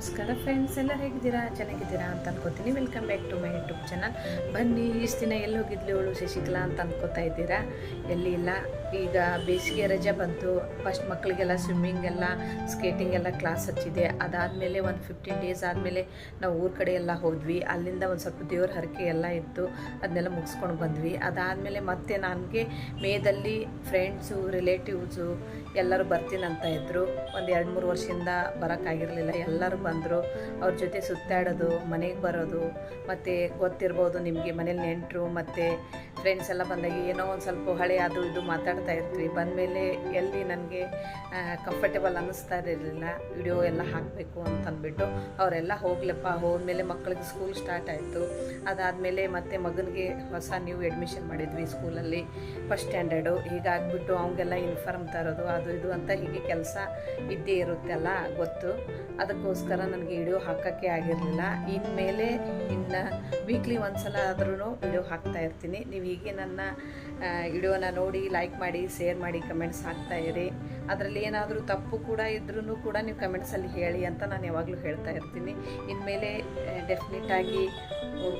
ನಮಸ್ಕಾರ ಫ್ರೆಂಡ್ಸ್ ಎಲ್ಲ ಹೇಗಿದ್ದೀರಾ? ಚೆನ್ನಾಗಿದ್ದೀರಾ ಅಂತ ಅನ್ಕೋತೀನಿ. Welcome back to my YouTube channel ಬನ್ನಿ, ಇಷ್ಟು ದಿನ ಎಲ್ಲಿ ಹೋಗಿದ್ಲಿ ಅವಳು ಶಶಿಕಲಾ ಅಂತ ಅನ್ಕೋತಾ ಇದ್ದೀರಾ? ಎಲ್ಲಿ ಇಲ್ಲ. ಈಗ ಬೇಸಿಗೆ ರಜೆ ಬಂತು. ಫಸ್ಟ್ ಮಕ್ಕಳಿಗೆಲ್ಲ ಸ್ವಿಮ್ಮಿಂಗ್ ಎಲ್ಲ ಸ್ಕೇಟಿಂಗ್ ಎಲ್ಲ ಕ್ಲಾಸ್ ಹಚ್ಚಿದೆ. ಅದಾದಮೇಲೆ ಒಂದು ಫಿಫ್ಟೀನ್ ಡೇಸ್ ಆದಮೇಲೆ ನಾವು ಊರ ಕಡೆ ಎಲ್ಲ ಹೋದ್ವಿ. ಅಲ್ಲಿಂದ ಒಂದು ಸ್ವಲ್ಪ ದೇವ್ರ ಹರಕೆ ಎಲ್ಲ ಇತ್ತು. ಅದನ್ನೆಲ್ಲ ಮುಗಿಸ್ಕೊಂಡು ಬಂದ್ವಿ. ಅದಾದಮೇಲೆ ಮತ್ತೆ ನನಗೆ ಮೇದಲ್ಲಿ ಫ್ರೆಂಡ್ಸು ರಿಲೇಟಿವ್ಸು ಎಲ್ಲರೂ ಬರ್ತೀನಂತ ಇದ್ದರು ಒಂದು ಎರಡು ಮೂರು ವರ್ಷದಿಂದ ಬರೋಕ್ಕಾಗಿರಲಿಲ್ಲ ಎಲ್ಲರೂ ಬಂದರು, ಅವ್ರ ಜೊತೆ ಸುತ್ತಾಡೋದು, ಮನೆಗೆ ಬರೋದು, ಮತ್ತು ಗೊತ್ತಿರ್ಬೋದು ನಿಮಗೆ ಮನೇಲಿ ನೆಂಟರು ಮತ್ತು ಫ್ರೆಂಡ್ಸ್ ಎಲ್ಲ ಬಂದಾಗ ಏನೋ ಒಂದು ಸ್ವಲ್ಪ ಹಳೆ ಅದು ಇದು ಮಾತಾಡ್ತಾ ಇರ್ತೀವಿ. ಬಂದಮೇಲೆ ಎಲ್ಲಿ ನನಗೆ ಕಂಫರ್ಟೇಬಲ್ ಅನ್ನಿಸ್ತಾ ಇರಲಿಲ್ಲ. ವಿಡಿಯೋ ಎಲ್ಲ ಹಾಕಬೇಕು ಅಂತ ಅಂದ್ಬಿಟ್ಟು ಅವರೆಲ್ಲ ಹೋಗ್ಲಪ್ಪ, ಹೋದ್ಮೇಲೆ ಮಕ್ಕಳಿಗೆ ಸ್ಕೂಲ್ ಸ್ಟಾರ್ಟ್ ಆಯಿತು. ಅದಾದಮೇಲೆ ಮತ್ತೆ ಮಗನಿಗೆ ಹೊಸ ನ್ಯೂ ಅಡ್ಮಿಷನ್ ಮಾಡಿದ್ವಿ ಸ್ಕೂಲಲ್ಲಿ ಫಸ್ಟ್ ಸ್ಟ್ಯಾಂಡರ್ಡು ಹೀಗಾಗ್ಬಿಟ್ಟು ಅವನಿಗೆಲ್ಲ ಯೂನಿಫಾರ್ಮ್ ತರೋದು, ಅದು ಇದು ಅಂತ ಹೀಗೆ ಕೆಲಸ ಇದ್ದೇ ಇರುತ್ತೆ ಅಲ್ಲ ಗೊತ್ತು. ಅದಕ್ಕೋಸ್ಕರ ನನಗೆ ವಿಡಿಯೋ ಹಾಕೋಕ್ಕೆ ಆಗಿರಲಿಲ್ಲ. ಇನ್ಮೇಲೆ ಇನ್ನು ವೀಕ್ಲಿ ಒಂದ್ಸಲ ಆದ್ರೂ ವಿಡಿಯೋ ಹಾಕ್ತಾ ಇರ್ತೀನಿ. ನೀವು ಹೀಗೆ ನನ್ನ ವಿಡಿಯೋನ ನೋಡಿ ಲೈಕ್ ಮಾಡಿ ಶೇರ್ ಮಾಡಿ ಕಮೆಂಟ್ಸ್ ಹಾಕ್ತಾ ಇರಿ. ಅದರಲ್ಲಿ ಏನಾದರೂ ತಪ್ಪು ಕೂಡ ಇದ್ರೂ ಕೂಡ ನೀವು ಕಮೆಂಟ್ಸಲ್ಲಿ ಹೇಳಿ ಅಂತ ನಾನು ಯಾವಾಗಲೂ ಹೇಳ್ತಾ ಇರ್ತೀನಿ. ಇನ್ಮೇಲೆ ಡೆಫಿನೆಟಾಗಿ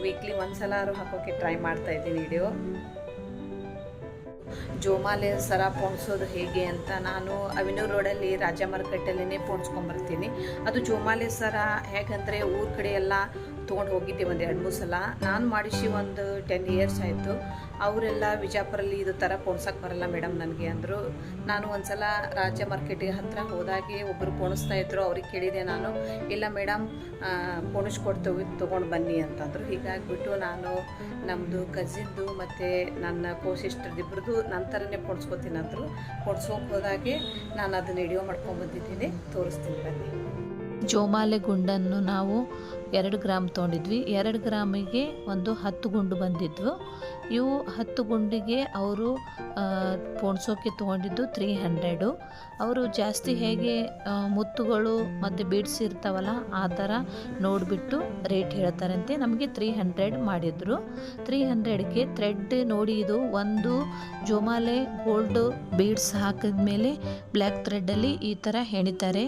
ವೀಕ್ಲಿ ಒಂದು ಸಲ ಹಾಕೋಕ್ಕೆ ಟ್ರೈ ಮಾಡ್ತಾ ಇದ್ದೀನಿ ವಿಡಿಯೋ. ಜೋಮಾಲೆ ಸರ ಪೋಣಿಸೋದು ಹೇಗೆ ಅಂತ ನಾನು ಅವಿನೂರ್ ರೋಡಲ್ಲಿ ರಾಜ ಮಾರ್ಕೆಟಲ್ಲಿನೇ ಪೋಣಿಸ್ಕೊಂಬರ್ತೀನಿ. ಅದು ಜೋಮಾಲೆ ಸರ ಹೇಗಂದರೆ ಊರ ಕಡೆ ಎಲ್ಲ ತೊಗೊಂಡು ಹೋಗಿದ್ದೀವಿ ಒಂದು ಎರಡು ಮೂರು ಸಲ. ನಾನು ಮಾಡಿಸಿ ಒಂದು ಟೆನ್ ಇಯರ್ಸ್ ಆಯಿತು. ಅವರೆಲ್ಲ ವಿಜಾಪುರಲ್ಲಿ ಇದು ಥರ ಪೋಣ್ಸಕ್ಕೆ ಬರಲ್ಲ ಮೇಡಮ್ ನನಗೆ ಅಂದರು. ನಾನು ಒಂದು ಸಲ ರಾಜ್ಯ ಮಾರ್ಕೆಟಿಗೆ ಹತ್ತಿರ ಹೋದಾಗೆ ಒಬ್ಬರು ಪೋಣಿಸ್ತಾ ಇದ್ರು, ಅವ್ರಿಗೆ ಕೇಳಿದೆ ನಾನು, ಇಲ್ಲ ಮೇಡಮ್ ಪೋಣಿಸ್ಕೊಡ್ತೀವಿ ತೊಗೊಂಡು ಬನ್ನಿ ಅಂತಂದರು ಹೀಗಾಗಿಬಿಟ್ಟು ನಾನು ನಮ್ಮದು ಕಝಿನ್ದು ಮತ್ತು ನನ್ನ ಕೋ ಸಿಸ್ಟರ್ದು ನನ್ನ ಥರನೇ ಕೊಡ್ಸ್ಕೊತೀನಿ ಅಂದರು ಕೊಡ್ಸೋಕೆ ಹೋದಾಗೆ ನಾನು ಅದನ್ನು ವಿಡಿಯೋ ಮಾಡ್ಕೊಂಬಂದಿದ್ದೀನಿ ತೋರಿಸ್ತೀನಿ ಬನ್ನಿ. ಜೋಮಾಲೆ ಗುಂಡನ್ನು ನಾವು ಎರಡು ಗ್ರಾಮ್ ತೊಗೊಂಡಿದ್ವಿ. ಎರಡು ಗ್ರಾಮಿಗೆ ಒಂದು ಹತ್ತು ಗುಂಡು ಬಂದಿದ್ವು. ಇವು ಹತ್ತು ಗುಂಡಿಗೆ ಅವರು ಪೋಣಿಸೋಕೆ ತೊಗೊಂಡಿದ್ದು ತ್ರೀ ಹಂಡ್ರೆಡು. ಅವರು ಜಾಸ್ತಿ ಹೇಗೆ ಮುತ್ತುಗಳು ಮತ್ತು ಬೀಡ್ಸ್ ಇರ್ತಾವಲ್ಲ, ಆ ಥರ ನೋಡಿಬಿಟ್ಟು ರೇಟ್ ಹೇಳ್ತಾರಂತೆ. ನಮಗೆ ತ್ರೀ ಹಂಡ್ರೆಡ್ ಮಾಡಿದರು. ತ್ರೀ ಹಂಡ್ರೆಡ್ಗೆ ಥ್ರೆಡ್ ನೋಡಿ ಇದು ಒಂದು ಜೋಮಾಲೆ ಗೋಲ್ಡ್ ಬೀಡ್ಸ್ ಹಾಕಿದ್ಮೇಲೆ ಬ್ಲ್ಯಾಕ್ ಥ್ರೆಡ್ಡಲ್ಲಿ ಈ ಥರ ಹೆಣಿತಾರೆ.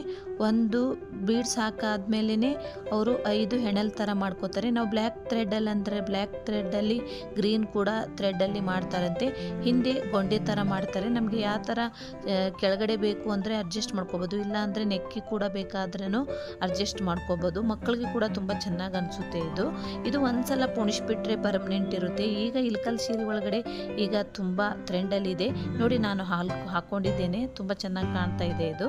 ಒಂದು ಬೀಡ್ಸ್ ಹಾಕಾದ್ಮೇಲೆ ಅವರು ಐದು ಹೆಣಲ್ ಥರ ಮಾಡ್ಕೋತಾರೆ. ನಾವು ಬ್ಲ್ಯಾಕ್ ಥ್ರೆಡ್ಡಲ್ಲಿ ಅಂದರೆ ಬ್ಲ್ಯಾಕ್ ಥ್ರೆಡ್ಡಲ್ಲಿ ಗ್ರೀನ್ ಕೂಡ ಥ್ರೆಡ್ಡಲ್ಲಿ ಮಾಡ್ತಾರಂತೆ. ಹಿಂದೆ ಗೊಂಡೆ ಥರ ಮಾಡ್ತಾರೆ. ನಮಗೆ ಯಾವ ಥರ ಕೆಳಗಡೆ ಬೇಕು ಅಂದರೆ ಅಡ್ಜಸ್ಟ್ ಮಾಡ್ಕೋಬೋದು. ಇಲ್ಲ ಅಂದರೆ ನೆಕ್ಕಿ ಕೂಡ ಬೇಕಾದ್ರೂ ಅಡ್ಜಸ್ಟ್ ಮಾಡ್ಕೋಬೋದು. ಮಕ್ಕಳಿಗೆ ಕೂಡ ತುಂಬ ಚೆನ್ನಾಗಿ ಅನಿಸುತ್ತೆ ಇದು. ಇದು ಒಂದ್ಸಲ ಪುಣಿಸ್ಬಿಟ್ರೆ ಪರ್ಮನೆಂಟ್ ಇರುತ್ತೆ. ಈಗ ಇಲ್ಕಲ್ ಸೀರೆ ಒಳಗಡೆ ಈಗ ತುಂಬ ಟ್ರೆಂಡಲ್ಲಿದೆ ನೋಡಿ ನಾನು ಹಾಲ್ ಹಾಕ್ಕೊಂಡಿದ್ದೇನೆ ತುಂಬ ಚೆನ್ನಾಗಿ ಕಾಣ್ತಾ ಇದೆ ಇದು.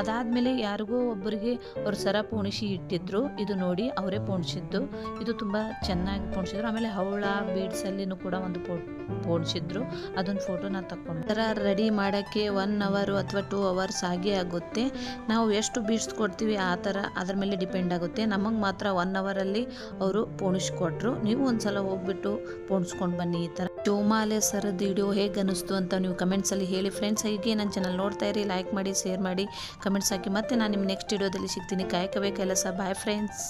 ಅದಾದಮೇಲೆ ಯಾರಿಗೂ ಒಬ್ಬರಿಗೆ ಅವ್ರು ಸರ ಪೋಣಿಸಿ ಇಟ್ಟಿದ್ರು. ಇದು ನೋಡಿ ಅವರೇ ಪೋಣಿಸಿದ್ದು. ಇದು ತುಂಬ ಚೆನ್ನಾಗಿ ಪೋಣಿಸಿದ್ರು. ಆಮೇಲೆ ಹವಳ ಬೀಡ್ಸಲ್ಲಿನೂ ಕೂಡ ಒಂದು ಪೋ, ಪೋಣಿಸಿದ್ರು. ಅದೊಂದು ಫೋಟೋ ನಾನು ಸರ ರೆಡಿ ಮಾಡೋಕ್ಕೆ ಒನ್ ಅವರು ಅಥವಾ ಟೂ ಅವರ್ಸ್ ಆಗೇ ಆಗುತ್ತೆ. ನಾವು ಎಷ್ಟು ಬೀಡ್ಸ್ ಕೊಡ್ತೀವಿ ಆ ಥರ ಅದ್ರ ಮೇಲೆ ಡಿಪೆಂಡ್ ಆಗುತ್ತೆ. ನಮಗೆ ಮಾತ್ರ ಒನ್ ಅವರಲ್ಲಿ ಅವರು ಪೋಣಿಸ್ಕೊಟ್ರು. ನೀವು ಒಂದ್ಸಲ ಹೋಗ್ಬಿಟ್ಟು ಪೋಣಿಸ್ಕೊಂಡು ಬನ್ನಿ ಈ ಥರ ಜೋಮಾಲೆ ಸರದ ವಿಡಿಯೋ ಹೇಗೆ ಅನ್ನಿಸ್ತು ಅಂತ ನೀವು ಕಮೆಂಟ್ಸಲ್ಲಿ ಹೇಳಿ. ಫ್ರೆಂಡ್ಸ್ ಹೀಗೆ ನನ್ನ ಚಾನಲ್ ನೋಡ್ತಾ ಇರಿ ಲೈಕ್ ಮಾಡಿ ಶೇರ್ ಮಾಡಿ. ಕಮೆಂಟ್ಸ್ ಹಾಕಿ ಮತ್ತೆ ನಾನು ನಿಮ್ಮ ನೆಕ್ಸ್ಟ್ ವಿಡಿಯೋದಲ್ಲಿ ಸಿಗ್ತೀನಿ. ಕಾಯಕವೇ ಕೆಲಸ ಬಾಯ್ ಫ್ರೆಂಡ್ಸ್